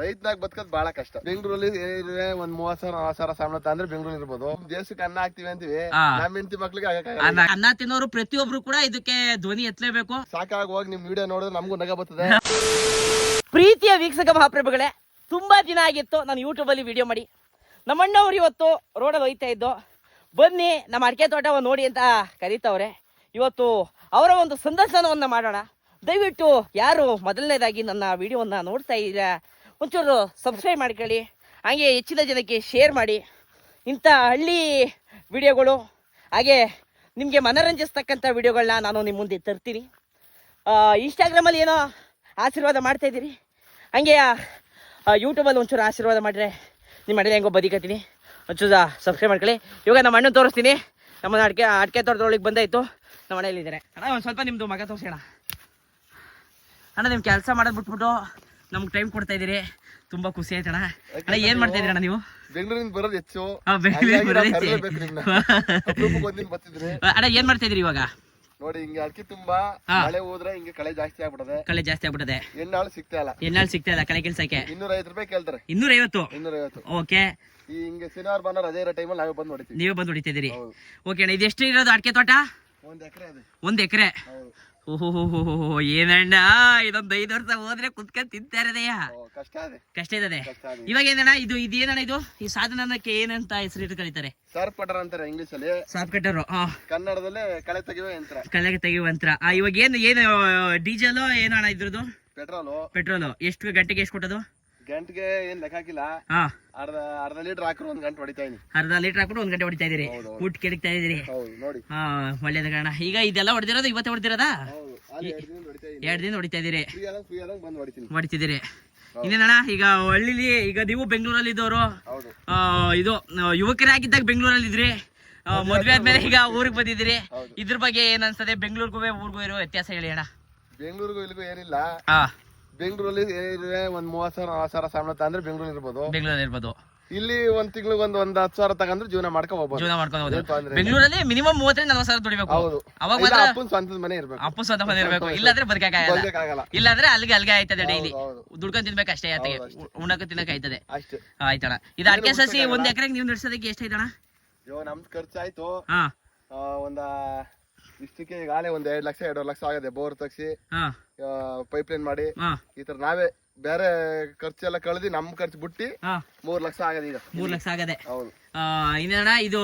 ರೈತನಾಗ ಬದುಕೋದ್ ಬಹಳ ಕಷ್ಟ. ಬೆಂಗಳೂರಲ್ಲಿ ಒಂದ್ ಮೂವತ್ ಸಾವಿರ ನಲವತ್ ಸಾವಿರ ಸಂಬಳ ಅಂದ್ರೆ ಬೆಂಗಳೂರು ಇರ್ಬೋದು. ದೇಶಕ್ಕೆ ಅನ್ನ ಹಾಕ್ತಿವಿ ಅಂತೀವಿ. ನಮ್ಮ ಹೆಂಡತಿ ಮಕ್ಳಿಗೆ ಆಗಕ್ಕಾಗಲ್ಲ ಅನ್ನ- ಅನ್ನ ತಿನ್ನೋರು ಪ್ರತಿಯೊಬ್ರು ಕೂಡ ಇದಕ್ಕೆ ಧ್ವನಿ ಎತ್ತಲೇಬೇಕು. ಸಾಕಾಗಿ ಹೋಗಿ ನಿಮ್ ವಿಡಿಯೋ ನೋಡಿದ್ರೆ ನಮಗೂ ನಗ ಬರ್ತದೆ. ಪ್ರೀತಿಯ ವೀಕ್ಷಕ ಮಹಾಪ್ರಭುಗಳೇ ತುಂಬಾ ದಿನ ಆಗಿತ್ತು ನಾನು ಯೂಟ್ಯೂಬಲ್ಲಿ ವಿಡಿಯೋ ಮಾಡಿ. ನಮ್ಮಣ್ಣವ್ರು ಇವತ್ತು ರೋಡಲ್ಲಿ ಹೋಯ್ತಾ ಇದ್ದು ಬನ್ನಿ ನಮ್ಮ ಅಡಿಕೆ ತೋಟವನ್ನು ನೋಡಿ ಅಂತ ಕರೀತವ್ರೆ. ಇವತ್ತು ಅವರ ಒಂದು ಸಂದರ್ಶನವನ್ನ ಮಾಡೋಣ. ದಯವಿಟ್ಟು ಯಾರು ಮೊದಲನೇದಾಗಿ ನನ್ನ ವಿಡಿಯೋವನ್ನ ನೋಡ್ತಾ ಇದ್ದೀರಾ ಒಂಚೂರು ಸಬ್ಸ್ಕ್ರೈಬ್ ಮಾಡ್ಕೊಳ್ಳಿ ಹಾಗೆ ಹೆಚ್ಚಿನ ಜನಕ್ಕೆ ಶೇರ್ ಮಾಡಿ. ಇಂಥ ಹಳ್ಳಿ ವಿಡಿಯೋಗಳು, ಹಾಗೆ ನಿಮಗೆ ಮನರಂಜಿಸ್ತಕ್ಕಂಥ ವಿಡಿಯೋಗಳನ್ನ ನಾನು ನಿಮ್ಮ ಮುಂದೆ ತರ್ತೀನಿ. ಇನ್ಸ್ಟಾಗ್ರಾಮಲ್ಲಿ ಏನೋ ಆಶೀರ್ವಾದ ಮಾಡ್ತಾಯಿದ್ದೀರಿ ಹಾಗೆ ಯೂಟ್ಯೂಬಲ್ಲಿ ಒಂಚೂರು ಆಶೀರ್ವಾದ ಮಾಡಿದ್ರೆ ನಿಮ್ಮ ಮನೇಲಿ ಹೆಂಗೋ ಬದಿಕತ್ತೀನಿ. ಒಂಚೂರು ಸಬ್ಸ್ಕ್ರೈಬ್ ಮಾಡ್ಕೊಳ್ಳಿ. ಇವಾಗ ನಮ್ಮ ಅಣ್ಣನ ತೋರಿಸ್ತೀನಿ. ನಮ್ಮ ಅಡಿಕೆ ಅಡಿಕೆ ತೋಟದೊಳಗೆ ಬಂದಾಯಿತು. ನಮ್ಮ ಇದ್ದಾರೆ ಅಣ್ಣ, ಒಂದು ಸ್ವಲ್ಪ ನಿಮ್ಮದು ಮಗ ತೋರಿಸೋಣ ಅಣ್ಣ. ನಿಮ್ಮ ಕೆಲಸ ಮಾಡೋದು ಬಿಟ್ಬಿಟ್ಟು ನಮ್ಗೆ ಟೈಮ್ ಕೊಡ್ತಾ ಇದ್ದೀರಿ. ತುಂಬಾ ಖುಷಿ ಆಯ್ತಣ ಅಣ್ಣ ಏನ್ ಮಾಡ್ತಾ ಇದ್ದೀರಿ ಅಣ್ಣ ನೀವು? ಬೆಂಗಳೂರಿಂದ ಬರೋದು ಹೆಚ್ಚು. ಅಣ್ಣ ಏನು ಮಾಡ್ತಾ ಇದ್ರಿ ಇವಾಗ? ನೋಡಿ ಹಿಂಗೆ ಅಡಿಕೆ ತುಂಬಾ. ಮಳೆ ಹೋದ್ರೆ ಹಿಂಗೆ ಕಳೆ ಜಾಸ್ತಿ ಆಗ್ಬಿಡದೆ. ಕಳೆ ಜಾಸ್ತಿ ಆಗ್ಬಿಡದೆ. ಎಣ್ಣಾಳು ಸಿಗ್ತಾ ಇಲ್ಲ. ಎಣ್ಣಾಳು ಸಿಗ್ತಾ ಇಲ್ಲ ಕಳೆ ಕೆಲ್ಸಕ್ಕೆ? ಇನ್ನೂರ ಐವತ್ತು ರೂಪಾಯಿ ಕೇಳ್ತಾರೆ. ಇನ್ನೂರೈವತ್ತು? ಇನ್ನೂರ ಐವತ್ತು ಓಕೆ. ಈ ಹಿಂಗೆ ಶನಿವಾರ ಬಂದ ರಜೆ ಇರೋ ಟೈಮಲ್ಲಿ ನಾವೇ ಬಂದು ನೋಡ್ತೀವಿ ನೀವೇ ಬಂದು ಹೊಡಿತಿದ್ದೀರಿ ಓಕೆ ಅಣ್ಣ ಇದೆಷ್ಟು ಇರೋದು ಅಡಿಕೆ ತೋಟ? ಒಂದ್ ಎಕರೆ ಅದು. ಒಂದ್ ಎಕರೆ. ಓಹೋ ಏನಣ್ಣ ಇದೊಂದು ಐದು ವರ್ಷ ಹೋದ್ರೆ ಕುತ್ಕೊಂಡ್ ತಿಂತಾ ಇರೋದಯ್ಯ ಕಷ್ಟ ಇದೆ ಇವಾಗ ಏನಣ್ಣ ಇದು ಇದೇನಣ್ಣ ಇದು? ಈ ಸಾಧನಕ್ಕೆ ಏನಂತ ಹೆಸರಿಟ್ಟು ಕರೀತಾರೆ ಸರ್ಫ್ ಕಟರ್ ಅಂತಾರೆ ಇಂಗ್ಲಿಷ್ ಅಲ್ಲಿ ಸರ್ಫ್ ಕಟ್ಟರು ಕನ್ನಡದಲ್ಲಿ ಕಳೆ ತೆಗೆಯುವ ಯಂತ್ರ. ಕಳೆ ತೆಗೆಯುವ ಯಂತ್ರ. ಆ, ಇವಾಗ ಏನು ಏನು ಡೀಸೆಲ್ ಏನಣ್ಣ ಇದ್ರದ್ದು? ಪೆಟ್ರೋಲು. ಪೆಟ್ರೋಲು. ಎಷ್ಟು ಗಂಟೆಗೆ ಎಷ್ಟು ಕೊಟ್ಟದು? ಗಂಟೆಗೆ ಏನ್ ಲೆಕ್ಕ ಹಾಕಿಲ್ಲ? ಹಾ. ಅರ್ಧ ಅರ್ಧ ಲೀಟರ್ ಹಾಕಿದ್ರು ಒಂದ್ ಗಂಟೆ ಹೊಡಿತಾ ಇದೀನಿ. ಅರ್ಧ ಲೀಟರ್ ಹಾಕೊಂಡು ಒಂದ್ ಗಂಟೆ ಹೊಡಿತಾ ಇದೀರಿ. ಹೌದು, ಹೌದು. ಊಟ ಕೆಡಕ್ತಾ ಇದೀರಿ. ಹೌದು ನೋಡಿ. ಹಾ ಒಳ್ಳೇದು ಕಣ ಈಗ ಇದೆಲ್ಲ ಹೊಡೆದಿರೋದು ಇವತ್ತೇ ಹೊಡೆದಿರೋದಾ? ಹೌದು ಅಲ್ಲಿ ಎರಡು ದಿನ ಹೊಡಿತಾ ಇದೀನಿ. ಎರಡು ದಿನ ಹೊಡಿತಾ ಇದೀರಿ. ಫ್ರೀ ಆದಂಗ್ ಫ್ರೀ ಆದಂಗ್ ಬಂದು ಹೊಡಿತೀನಿ. ಹೊಡಿತಿದ್ದೀರಿ. ಇನ್ನೇನಣ್ಣ ಈಗ ಹಳ್ಳಿಲಿ ಈಗ ನೀವು ಬೆಂಗಳೂರಲ್ಲಿ ಇದ್ದವರು ಹೌದು. ಆ, ಇದು ಆ, ಯುವಕರಾಗಿದ್ದಾಗ ಬೆಂಗಳೂರಲ್ಲಿ ಇದ್ರಿ ಆ, ಮದ್ವೆ ಆದ್ಮೇಲೆ ಈಗ ಊರಿಗೆ ಬಂದಿದ್ದೀರಿ. ಹೌದು. ಇದ್ರ ಬಗ್ಗೆ ಏನ್ ಅನ್ಸ್ತದೆ? ಬೆಂಗಳೂರಿಗೂ ಊರಿಗೂ ಇರೋ ವ್ಯತ್ಯಾಸ ಹೇಳಿ ಅಣ್ಣ. ಬೆಂಗಳೂರಿಗೂ ಇಲ್ಲಿಗೂ ಏನಿಲ್ಲ. ಹಾ. ಬೆಂಗಳೂರಲ್ಲಿ ಒಂದ್ ಮೂವತ್ ಸಾವಿರ ನಲವತ್ ಸಾವಿರ ಸಂಬಳ ತಂದ್ರೆ ಬೆಂಗಳೂರಲ್ಲಿ ಇರ್ಬೋದು. ಬೆಂಗಳೂರಲ್ಲಿ ಇರ್ಬೋದು. ಇಲ್ಲಿ ಒಂದ್ ತಿಂಗಳಿಗೆ ಒಂದ್ ಒಂದ್ ಹತ್ತು ಸಾವಿರ ತಗೊಂಡ್ರೆ ಜೀವನ ಮಾಡ್ಕೊಂಡು ಹೋಗ್ಬೋದು ಜೀವನ ಮಾಡ್ಕೊಂಡು ಹೋಗ್ಬೋದು ತೊಂದ್ರೆ ಇಲ್ಲ. ಬೆಂಗಳೂರಲ್ಲಿ ಮಿನಿಮಮ್ ಮೂವತ್ತರಿಂದ ನಲವತ್ತು ಸಾವಿರ ದುಡಿಬೇಕು. ಹೌದು. ಅವಾಗ ಇಲ್ಲ, ಮಾತ್ರ ಅಪ್ಪನ್ ಸ್ವಂತದ ಮನೆ ಇರ್ಬೇಕು. ಅಪ್ಪು ಸ್ವಂತ ಮನೆ ಇರ್ಬೇಕು. ಇಲ್ಲಾಂದ್ರೆ ಬದುಕಕ್ಕಾಗಲ್ಲ ಇಲ್ಲಾಂದ್ರೆ ಅಲ್ಲಿಗೆ ಅಲ್ಲಿಗೆ ಆಯ್ತದೆ ಡೈಲಿ ಹೌದು. ದುಡ್ಕೊಂಡ್ ತಿನ್ಬೇಕು ಅಷ್ಟೇ ಆತಗೆ ಹೌದು, ಉಣ್ಣಕ್ಕೆ ತಿನ್ನಕ್ಕೆ ಆಯ್ತದೆ. ಅಷ್ಟೇ. ಆಯ್ತಣ್ಣ. ಇದು ಅಡಿಕೆ ಸಸಿ ಒಂದ್ ಎಕರೆಗೆ ನೀವು ನಡೆಸೋದಕ್ಕೆ ಎಷ್ಟಾಯ್ತಣ್ಣ? ಇವಾಗ ನಮ್ದು ಖರ್ಚಾಯ್ತು. ಹಾ. ಆ, ಒಂದ ಇಷ್ಟಕ್ಕೆ ಈಗಾಗಲೇ ಒಂದ್ ಎರಡ್ ಲಕ್ಷ ಎರಡೂವರೆ ಲಕ್ಷ ಆಗದೆ. ಬೋರ್ ತಗ್ಸಿ ಹಾ. ಪೈಪ್ ಲೈನ್ ಮಾಡಿ. ಹಾ. ಈ ತರ ನಾವೇ ಬೇರೆ ಖರ್ಚೆಲ್ಲ ಕಳೆದಿ ನಮ್ ಖರ್ಚು ಬಿಟ್ಟಿ ಹಾ. ಮೂರ್ ಲಕ್ಷ ಆಗದೆ ಈಗ. ಮೂರ್ ಲಕ್ಷ ಆಗದೆ. ಹೌದು. ಆ, ಇನ್ನೇನಣ್ಣ ಇದು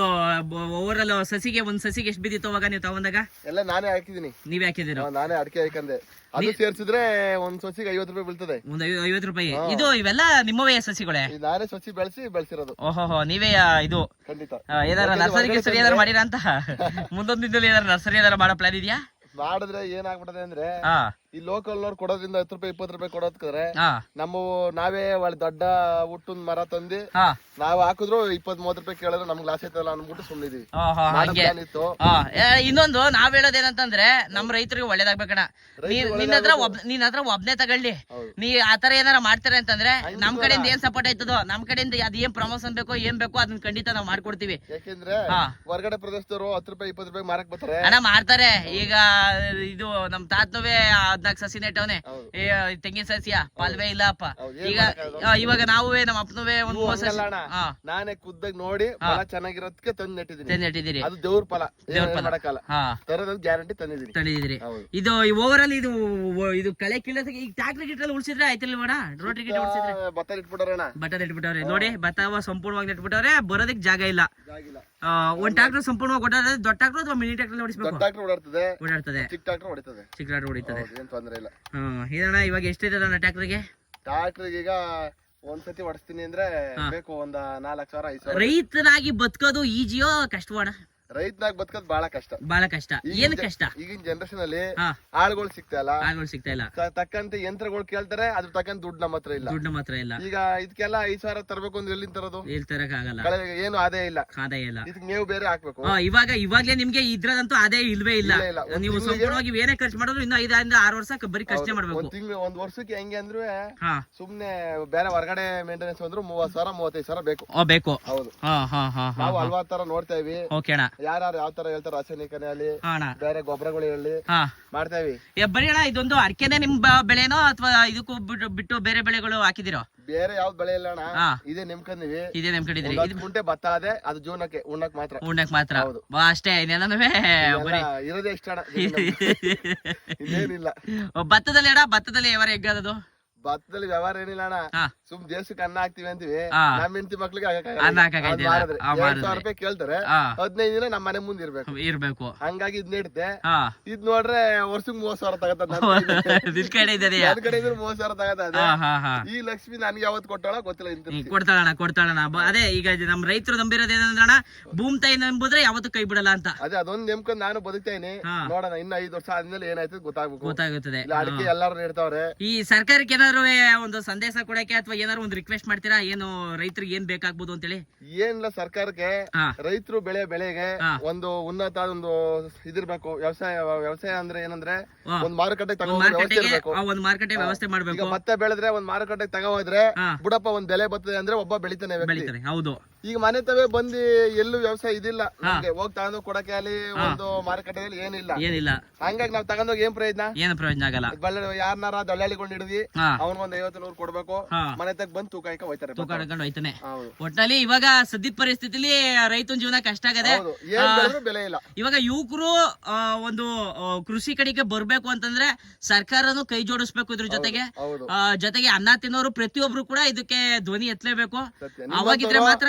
ಓವರ್ ಸಸಿಗೆ ಒಂದ್ ಸಸಿಗೆ ಎಷ್ಟು ಬಿದ್ದಿತ್ತು ಅವಾಗ ನೀವು ತಗೊಂಡಾಗ ಎಲ್ಲ ನಾನೇ ಹಾಕಿದೀನಿ ನೀವೇ ಹಾಕಿದಿರ ನಾನೇ ಅಡಿಕೆ ಹಾಕಂದೆ. ಅದು ಸೇರ್ಸಿದ್ರೆ ಒಂದ್ ಸಸಿಗೆ ಐವತ್ತು ರೂಪಾಯಿ ಬೀಳ್ತದೆ. ಒಂದ್ ಐವ- ಐವತ್ತು ರೂಪಾಯಿ. ಇದು ಇವೆಲ್ಲ ನಿಮ್ಮವೇ ಸಸಿಗಳೇ? ಈ ನಾನೇ ಸಸಿ ಬೆಳೆಸಿ ಬೆಳೆಸಿರೋದು. ಓಹೋ ನೀವೇ ಆ, ಇದು. ಖಂಡಿತ. ಆ, ಏನಾರ ನರ್ಸರಿ ಗಿರ್ಸರಿ ಏನಾರ ಮಾಡಿರ ಅಂತ ಮುಂದೊಂದು ದಿನದಲ್ಲಿ ಏನಾರ ನರ್ಸರಿ ಏನಾರ ಮಾಡೋ ಪ್ಲಾನ್ ಇದೆಯಾ? ಮಾಡಿದ್ರೆ ಏನಾಗ್ಬಿಡದೆ ಅಂದ್ರೆ ಹಾ. ಈ ಲೋಕಲ್ ಅವ್ರು ಕೊಡೋದ್ರಿಂದ ಹತ್ತು ರೂಪಾಯಿ ಇಪ್ಪತ್ತು ರೂಪಾಯಿ ಕೊಡೋದ್ಕಂದ್ರೆ ಹಾ. ನಮ್ಮ ನಾವೇ ಒಳ್ಳೆ ದೊಡ್ಡ ಹುಟ್ಟಿನ ಮರ ತಂದಿ ಹಾ. ನಾವ್ ಹಾಕಿದ್ರು ಇಪ್ಪತ್ ಮೂವತ್ ರೂಪಾಯಿ ಕೇಳಿದ್ರೆ ನಮ್ಗೆ ಲಾಸ್ ಐತಲ್ಲ ಅನ್ಬಿಟ್ಟು ಸುಮ್ಮನಿದೀವಿ ಹಂಗೆ. ಏ, ಇನ್ನೊಂದು ನಾವ್ ಹೇಳೋದೇನಂತಂದ್ರೆ ನಮ್ ರೈತರಿಗೆ ಒಳ್ಳೇದಾಗ್ಬೇಕಣ್ಣ ನೀನ್ ನಿನ್ನ ಹತ್ರ ಒಬ್ ನಿನ್ನ ಹತ್ರ ಒಬ್ನೇ ತಗೊಳ್ಳಿ. ಹೌದು. ನೀ ಆತರ ಏನಾರ ಮಾಡ್ತಾರೆ ಅಂತಂದ್ರೆ ನಮ್ ಕಡೆಯಿಂದ ಏನ್ ಸಪೋರ್ಟ್ ಆಯ್ತದೋ ನಮ್ ಕಡೆಯಿಂದ ಅದ್ ಏನ್ ಪ್ರಮೋಷನ್ ಬೇಕೋ ಏನ್ ಬೇಕೋ ಅದನ್ನ ಖಂಡಿತ ನಾವ್ ಮಾಡ್ಕೊಡ್ತೀವಿ. ಯಾಕೆಂದ್ರೆ ಹಾ. ಹೊರಗಡೆ ಪ್ರದೇಶದವರು ಹತ್ತು ರೂಪಾಯಿ ಇಪ್ಪತ್ತು ರೂಪಾಯಿ ಮಾರಕ್ ಬರ್ತಾರೆ. ಅಣ್ಣ ಮಾಡ್ತಾರೆ ಈಗ ಇದು ನಮ್ ತಾತನುವೆ ಹದ್ನಾಲ್ಕು ಸಸಿ ನೆಟ್ಟವನೆ ಹೌದು. ಏ ತೆಂಗಿನ ಸಸಿಯ ಪಾಲ್ವೇ ಇಲ್ಲಪ್ಪ ಈಗ? ಇವಾಗ ನಾವುವೇ ನಮ್ಮ ಅಪ್ಪನವೇ ಒಂದ್ ಮೂವತ್ ಸಸಿ ಹಾ ನಾನೇ ಖುದ್ದಾಗಿ ನೋಡಿ ಫಲ ಚೆನ್ನಾಗಿರೋದಕ್ಕೆ ತಂದು ನೆಟ್ಟಿದ್ದೀನಿ. ತಂದ್ ನೆಟ್ಟಿದ್ದೀರಿ. ಅದು ದೇವ್ರ ಫಲ. ದೇವ್ರ ಫಲ. ಮಾಡಕ್ಕಲ್ಲ. ಹಾ. ತರೋದ್ ಗ್ಯಾರಂಟಿ ತಂದಿದ್ದೀನಿ. ತಂದಿದ್ದೀರಿ. ಇದು ಓವರ್ ಅಲ್ಲಿ ಇದು ಇದು ಕಳೆ ಕೀಳೋದಕ್ಕೆ ಈಗ ಟ್ಯಾಕ್ಟ್ರಿ ಗಿಟ್ರಲ್ಲಿ ಉಳಿಸಿದ್ರೆ ಆಯ್ತಿಲ್ವಣ ರೋಟ್ರಿ ಗಿಟ್ಟ ಉಳಿಸಿದ್ರೆ? ಬತ್ತ ಭತ್ತ ಇಟ್ಬಿಡೋಣ ಭತ್ತ ನೆಟ್ಬಿಟ್ಟವ್ರೆ ನೋಡಿ ಬತ್ತಾವ ಸಂಪೂರ್ಣವಾಗಿ ನೆಟ್ಬಿಟ್ಟವ್ರೆ. ಬರೋದಕ್ಕೆ ಜಾಗ ಇಲ್ಲ. ಒಂದ್ ಟ್ರಾಕ್ಟರ್ ಸಂಪೂರ್ಣವಾಗಿ ಓಡಾಡೋದು ದೊಡ್ಡ ಟ್ರಾಕ್ಟರ್ ಅಥವಾ ಮಿನಿ ಟ್ಯಾಕ್ಟರ್ ದೊಡ್ಡ ಓಡಿಸ್ಬೇಕು? ಟ್ರಾಕ್ಟರ್ ಓಡಾಡ್ತದೆ. ಓಡಾಡ್ತದೆ. ಚಿಕ್ಕ ಟ್ರಾಕ್ಟರ್ ಹೊಡಿತದೆ. ಚಿಕ್ಕ ಟ್ಯಾಕ್ಟರ್ ಹೊಡಿತದೆ. ಏನ್ ತೊಂದ್ರೆ ಇಲ್ಲ. ಹ್ಮ್ ಇದಣ್ಣ ಇವಾಗ ಎಷ್ಟಿದೆ ಅಣ್ಣ ಟ್ಯಾಕ್ಟರ್ಗೆ? ಟ್ರಾಕ್ಟರ್ಗೆ ಈಗ ಒಂದ್ಸತಿ ಹೊಡಿಸ್ತೀನಿ ಅಂದ್ರೆ ಬೇಕು ಒಂದ ನಾಲ್ಕ್ ಸಾವಿರ ಐದ್ ಸಾವಿರ. ರೈತನಾಗಿ ಬದುಕೋದು ಈಜಿಯೋ ಕಷ್ಟವಾಡ ರೈತನಾಗ ಬದುಕೋದ್ ಬಹಳ ಕಷ್ಟ. ಬಹಳ ಕಷ್ಟ. ಏನ್ ಕಷ್ಟ? ಈಗಿನ ಜನರೇಷನ್ ಅಲ್ಲಿ ಆಳುಗಳು ಸಿಗ್ತಾ ಇಲ್ಲ. ಆಳ್ಗಳು ಸಿಗ್ತಾ ಇಲ್ಲ. ತಕ್ಕಂತೆ ಯಂತ್ರಗಳು ಕೇಳ್ತಾರೆ ಅದ್ರ ತಕ್ಕಂತ ದುಡ್ಡು ನಮ್ಮ ಹತ್ರ ಇಲ್ಲ. ದುಡ್ಡು ಮಾತ್ರ ಇಲ್ಲ. ಈಗ ಇದಕ್ಕೆಲ್ಲ ಐದ್ ಸಾವಿರ ತರಬೇಕು ಅಂದ್ರೆ ಎಲ್ಲಿಂದ ತರೋದು? ಹೇಳ್ತಾರಕ್ ಆಗಲ್ಲ. ಕಳೆ ಏನು ಆದಾಯ ಇಲ್ಲ. ಆದಾಯ ಇಲ್ಲ. ಇದಕ್ಕೆ ನೀವು ಬೇರೆ ಹಾಕ್ಬೇಕು. ಇವಾಗ ಇವಾಗ್ಲೇ ನಿಮ್ಗೆ ಇದ್ರದಂತೂ ಅದೇ ಇಲ್ವೇ ಇಲ್ಲ. ನೀವು ಸಂಪೂರ್ಣವಾಗಿ ಏನೇ ಖರ್ಚು ಮಾಡಿದ್ರು ಇನ್ನು ಐದರಿಂದ ಆರು ವರ್ಷ ಬರೀ ಖರ್ಚೆ ಮಾಡ್ಬೇಕು. ಒಂದ್ ತಿಂಗಳು ಒಂದ್ ವರ್ಷಕ್ಕೆ ಹೆಂಗೆ ಅಂದ್ರೆ ಸುಮ್ನೆ ಬೇರೆ ಹೊರಗಡೆ ಮೇಂಟೆನೆನ್ಸ್ ಬಂದ್ರು ಮೂವತ್ ಸಾವಿರ ಮೂವತ್ತೈದು ಸಾವಿರ ಬೇಕು. ಬೇಕು. ಹೌದು. ಹಾ ಹಾ ಹಾ ಹಾ ನಾವು ಹಲ್ವಾರು ತರ ನೋಡ್ತಾ ಇವಿ ಓಕೆ ಅಣ್ಣ. ಯಾರ್ಯಾರು ಯಾವ ತರ ಹೇಳ್ತಾರ ರಾಸಾಯನಿಕನೇ ಅಲ್ಲಿ ಅಣ್ಣ. ಬೇರೆ ಗೊಬ್ಬರಗಳು ಹೇಳಿ ಹಾ. ಮಾಡ್ತೇವಿ. ಏ, ಬರೀ ಅಣ್ಣ ಇದೊಂದು ಅಡಿಕೆನೆ ನಿಮ್ ಬ- ಬೆಳೆನೋ ಅಥವಾ ಇದಕ್ಕೂ ಬಿಟ್ಟು ಬಿಟ್ಟು ಬೇರೆ ಬೆಳೆಗಳು ಹಾಕಿದಿರೋ? ಬೇರೆ ಯಾವ್ದು ಬೆಳೆ ಇಲ್ಲ ಅಣ್ಣ. ಹಾ. ಇದೇ ನಿಮ್ಕಂದಿವಿ ಇದೇ ನಮ್ ಕಡೆ ಒಂದ್ ಹತ್ತು ಭತ್ತ ಅದೇ ಅದು ಜೂನಕ್ಕೆ ಉಣ್ಣಕ್ ಮಾತ್ರ. ಉಣ್ಣಕ್ ಮಾತ್ರ. ಹೌದು. ಬಾ ಅಷ್ಟೇ ಇನ್ನೇನೇ ಬರೀ ಎಲ್ಲ ಇರೋದೇ ಇಷ್ಟ ಅಣ್ಣ. ಇನ್ನೇನಿಲ್ಲ. ಭತ್ತದಲ್ಲಿ ಅಣ್ಣ ಭತ್ತದಲ್ಲಿ ಯಾವ ಹೆಗ್ಗದದು ಭತ್ತದಲ್ಲಿ ವ್ಯವಹಾರ ಏನಿಲ್ಲ ಅಣ್ಣ ಸುಮ್ ದೇಶಕ್ಕೆ ಅನ್ನ ಹಾಕ್ತಿವಿ ಅಂತೀವಿ. ನಮ್ಮ ನಮ್ ಹೆಂಡತಿ ಮಕ್ಳಿಗೆ ಅನ್ನ. ಸಾವಿರ ರೂಪಾಯಿ ಕೇಳ್ತಾರೆ. ಹದಿನೈದು ದಿನ ನಮ್ಮ ಮನೆ ಮುಂದೆ ಇರ್ಬೇಕು. ಇರ್ಬೇಕು. ಹಂಗಾಗಿ ಇದ್ ನೀಡುತ್ತೆ ಇದ್ ನೋಡ್ರೆ ವರ್ಷಕ್ಕೆ ಮೂವತ್ ಸಾವಿರ ತಗತ್ತ ಮೂವತ್ ಸಾವಿರ ತಗತ್ತ ಈ ಲಕ್ಷ್ಮಿ ನನ್ಗೆ ಯಾವತ್ ಕೊಟ್ಟಾಳ ಗೊತ್ತಿಲ್ಲ ಕೊಡ್ತಾಳ ಬ- ಅದೇ ಈಗ ನಮ್ ರೈತರು ನಂಬಿರೋದು ಏನಂದ್ರಣ್ಣ ಭೂಮ್ ತಾಯಿ ನಂಬುದ್ರೆ ಯಾವತ್ತು ಕೈ ಬಿಡಲ್ಲ ಅಂತ. ಅದೇ ಅದೊಂದ್ ನೆಮ್ಕೊಂಡ್ ನಾನು ಬದುಕ್ತೇನೆ. ನೋಡೋಣ ಇನ್ನ ಐದು ವರ್ಷ ಆದ್ಮೇಲೆ ಏನಾಯ್ತು ಗೊತ್ತಾಗ್ಬೇಕು. ಗೊತ್ತಾಗುತ್ತದೆ. ಅಡಿಕೆ ಎಲ್ಲಾರು ನೀಡ್ತಾವ್ರೆ ಈ ಸರ್ಕಾರಕ್ಕೆ ಏನಾದ್ರು ಒಂದು ಸಂದೇಶ ಕೊಡಕ್ಕೆ ಅಥವಾ ಏನಾದ್ರು ಒಂದು ರಿಕ್ವೆಸ್ಟ್ ಮಾಡ್ತೀರಾ? ಏನು ರೈತರಿಗೆ ಏನ್ ಬೇಕಾಗ್ಬೋದು ಅಂತೇಳಿ? ಏನಿಲ್ಲ ಸರ್ಕಾರಕ್ಕೆ ಹಾ. ರೈತರು ಬೆಳೆ ಬೆಳೆಗೆ ಹಾ. ಒಂದು ಉನ್ನತ ಒಂದು ಇದಿರ್ಬೇಕು. ವ್ಯವಸಾಯ ವ್ಯವಸಾಯ ಅಂದ್ರೆ ಏನಂದ್ರೆ ಒಂದು ಒಂದ್ ಮಾರುಕಟ್ಟೆ ಒಂದು ವ್ಯವಸ್ಥೆ ಮಾರ್ಕೆಟ್ಗೆ ಇರ್ಬೇಕು. ಒಂದ್ ಮಾರ್ಕೆಟ್ ವ್ಯವಸ್ಥೆ ಈಗ ಮಾಡ್ಬೇಕು ಮತ್ತೆ ಬೆಳೆದ್ರೆ ಒಂದ್ ಮಾರುಕಟ್ಟೆಗೆ ತಗೋ ಹೋದ್ರೆ ಹಾ. ಬುಡಪ್ಪ ಒಂದ್ ಬೆಲೆ ಬರ್ತದೆ ಅಂದ್ರೆ ಒಬ್ಬ ಬೆಳಿತಾನೆ ವ್ಯಕ್ತಿ. ಬೆಳಿತಾರೆ ಹೌದು. ಈಗ ಮನೆ ತವೇ ಬಂದು ಎಲ್ಲೂ ವ್ಯವಸಾಯ ಇದಿಲ್ಲ. ನಮ್ಗೆ ಹೋಗ್ ತಗೊಂಡು ಕೊಡಕ್ಕೆ ಅಲ್ಲಿ ಒಂದು ಮಾರುಕಟ್ಟೆಯಲ್ಲಿ ಏನಿಲ್ಲ. ಏನಿಲ್ಲ. ಹಂಗಾಗಿ ನಾವ್ ತಗೊಂಡೋಗಿ ಏನ್ ಪ್ರಯೋಜನ? ಏನು ಪ್ರಯೋಜನ ಆಗಲ್ಲ. ಬಳ್ಳ ಯಾರನ್ನಾರ ದಳ್ಳಾಳಿಗೊಂಡು ಹಿಡಿದಿ ಅವ್ನಿಗೊಂದ್ ಐವತ್ತು ನೂರು ಕೊಡ್ಬೇಕು. ಮನೆ ತಗ ಬಂದು ತೂಕ ಹಾಕ ಹೋಯ್ತಾರೆ ತೂಕ ಹಿಡ್ಕೊಂಡು ಹೋಯ್ತಾನೆ. ಒಟ್ನಲ್ಲಿ ಇವಾಗ ಸದ್ಯದ ಪರಿಸ್ಥಿತಿಲಿ ರೈತನ ಜೀವನ ಕಷ್ಟ ಆಗದೆ ಬೆಲೆ ಇಲ್ಲ. ಇವಾಗ ಯುವಕರು ಒಂದು ಕೃಷಿ ಕಡೆಗೆ ಬರ್ಬೇಕು ಅಂತಂದ್ರೆ ಸರ್ಕಾರನು ಕೈ ಜೋಡಿಸ್ಬೇಕು ಇದ್ರ ಜೊತೆಗೆ. ಜೊತೆಗೆ ಅನ್ನ ತಿನ್ನೋರು ಪ್ರತಿಯೊಬ್ರು ಕೂಡ ಇದಕ್ಕೆ ಧ್ವನಿ ಎತ್ತಲೇಬೇಕು. ಅವಾಗಿದ್ರೆ ಮಾತ್ರ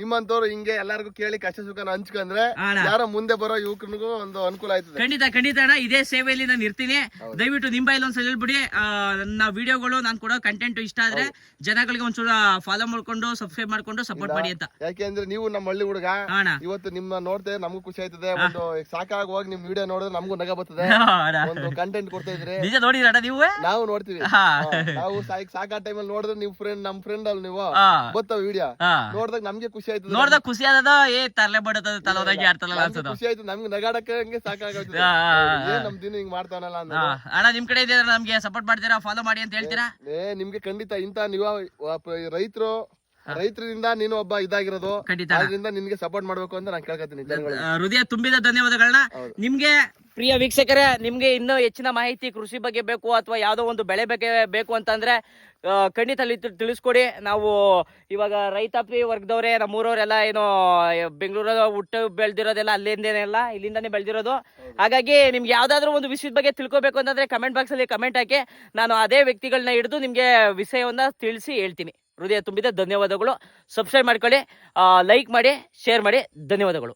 ನಿಮ್ಮಂತವ್ರು ಹಿಂಗೆ ಎಲ್ಲಾರ್ಗು ಕೇಳಿ ಕಷ್ಟ ಸುಖನ ಹಂಚ್ಕಂದ್ರೆ ಅಣ್ಣ. ಯಾರೋ ಮುಂದೆ ಬರೋ ಯುವಕನಿಗೂ ಒಂದು ಅನುಕೂಲ ಆಯ್ತದೆ. ಖಂಡಿತ ಖಂಡಿತ ಅಣ್ಣ. ಇದೇ ಸೇವೆಯಲ್ಲಿ ನಾನು ಇರ್ತೀನಿ. ದಯವಿಟ್ಟು ನಿಮ್ಮ ಬಾಯಲ್ಲಿ ಒಂದ್ಸಲ ಹೇಳ್ಬಿಡಿ. ಆ, ನನ್ನ ವಿಡಿಯೋಗಳು ನಾನು ಕೊಡೋ ಕಂಟೆಂಟ್ ಇಷ್ಟ ಆದ್ರೆ ಜನಗಳಿಗೆ ಒಂಚೂರು ಫಾಲೋ ಮಾಡ್ಕೊಂಡು ಸಬ್ಸ್ಕ್ರೈಬ್ ಮಾಡ್ಕೊಂಡು ಸಪೋರ್ಟ್ ಮಾಡಿ ಅಂತ. ಯಾಕೆಂದ್ರೆ ನೀವು ನಮ್ಮ ಹಳ್ಳಿ ಹುಡುಗ ಅಣ್ಣ. ಇವತ್ತು ನಿಮ್ಮ ನೋಡ್ತೇವೆ ನಮಗೂ ಖುಷಿ ಆಯ್ತದೆ. ಒಂದು ಸಾಕಾಗಿ ಹೋಗಿ ನಿಮ್ ವಿಡಿಯೋ ನೋಡಿದ್ರೆ ನಮಗೂ ನಗ ಬರ್ತದೆ. ಅಣ್ಣ. ಒಂದು ಕಂಟೆಂಟ್ ಕೊಡ್ತಾ ಇದ್ರೆ ನಿಜ ನೋಡಿದ್ರ ನೀವು? ನಾವು ನೋಡ್ತೀವಿ. ಹಾ. ಹಾ, ನಾವು ಸಾಕ್ ಸಾಕಾ ಟೈಮಲ್ಲಿ ನೋಡಿದ್ರೆ ನಿಮ್ ಫ್ರೆಂಡ್ ನಮ್ ಫ್ರೆಂಡ್ ಅಲ್ಲಿ ನೀವು. ಹಾ. ಗೊತ್ತಾವ ವಿಡಿಯೋ ಹಾ. ನೋಡಿದಾಗ ನಮ್ಗೆ ಖುಷಿ ಆಯ್ತದೆ ನೋಡ್ದಾಗ ಖುಷಿ ಆದದ ಏ ತಲೆ ಬಡತದ ತಲೋದಾಗಿ ನಮ್ಗೆ ಅನ್ಸದ ಖುಷಿ ಆಯ್ತು ನಮ್ಗೆ ನಗಾಡಕ್ಕೆ ಹಂಗೆ ಸಾಕಾಗುತ್ತೆ. ನಮ್ ದಿನ ಹಿಂಗ್ ಮಾಡ್ತಾನಲ್ಲ ಅಂತ ಅಣ್ಣ ನಿಮ್ ಕಡೆ ಇದೆ ನಮ್ಗೆ ಸಪೋರ್ಟ್ ಮಾಡ್ತೀರಾ? ಫಾಲೋ ಮಾಡಿ ಅಂತ ಹೇಳ್ತೀರಾ? ಏ ನಿಮ್ಗೆ ಖಂಡಿತ ಇಂತ ನೀವು ರೈತರು ರೈತರಿಂದ ನೀನು ಒಬ್ಬ ಇದಾಗಿರೋದು. ಖಂಡಿತ ಆದ್ರಿಂದ ನಿನ್ಗೆ ಸಪೋರ್ಟ್ ಮಾಡ್ಬೇಕು ಅಂತ ನಾನು ಕೇಳ್ಕೊತೀನಿ ಹೃದಯ ತುಂಬಿದ ಧನ್ಯವಾದಗಳನ್ನ. ನಿಮ್ಗೆ ಪ್ರಿಯ ವೀಕ್ಷಕರೇ ನಿಮ್ಗೆ ಇನ್ನೂ ಹೆಚ್ಚಿನ ಮಾಹಿತಿ ಕೃಷಿ ಬಗ್ಗೆ ಬೇಕು ಅಥವಾ ಯಾವುದೋ ಒಂದು ಬೆಳೆ ಬಗ್ಗೆ ಬೇಕು ಅಂತಂದ್ರೆ ಖಂಡಿತ ತಿಳಿಸ್ಕೊಡಿ. ನಾವು ಇವಾಗ ರೈತಾಪಿ ವರ್ಗದವ್ರೆ ನಮ್ಮೂರವರೆಲ್ಲ ಏನು ಬೆಂಗಳೂರ ಹುಟ್ಟ ಬೆಳೆದಿರೋದೆಲ್ಲ ಅಲ್ಲಿಂದೇನೆಲ್ಲ ಇಲ್ಲಿಂದಾನೇ ಬೆಳೆದಿರೋದು. ಹಾಗಾಗಿ ನಿಮ್ಗೆ ಯಾವ್ದಾದ್ರು ಒಂದು ವಿಷಯದ ಬಗ್ಗೆ ತಿಳ್ಕೊಬೇಕು ಅಂತಂದ್ರೆ ಕಮೆಂಟ್ ಬಾಕ್ಸ್ ಅಲ್ಲಿ ಕಮೆಂಟ್ ಹಾಕಿ. ನಾನು ಅದೇ ವ್ಯಕ್ತಿಗಳನ್ನ ಹಿಡಿದು ನಿಮ್ಗೆ ವಿಷಯವನ್ನ ತಿಳಿಸಿ ಹೇಳ್ತೀನಿ. ಹೃದಯ ತುಂಬಿದ ಧನ್ಯವಾದಗಳು. ಸಬ್ಸ್ಕ್ರೈಬ್ ಮಾಡ್ಕೊಳ್ಳಿ. ಲೈಕ್ ಮಾಡಿ ಶೇರ್ ಮಾಡಿ. ಧನ್ಯವಾದಗಳು.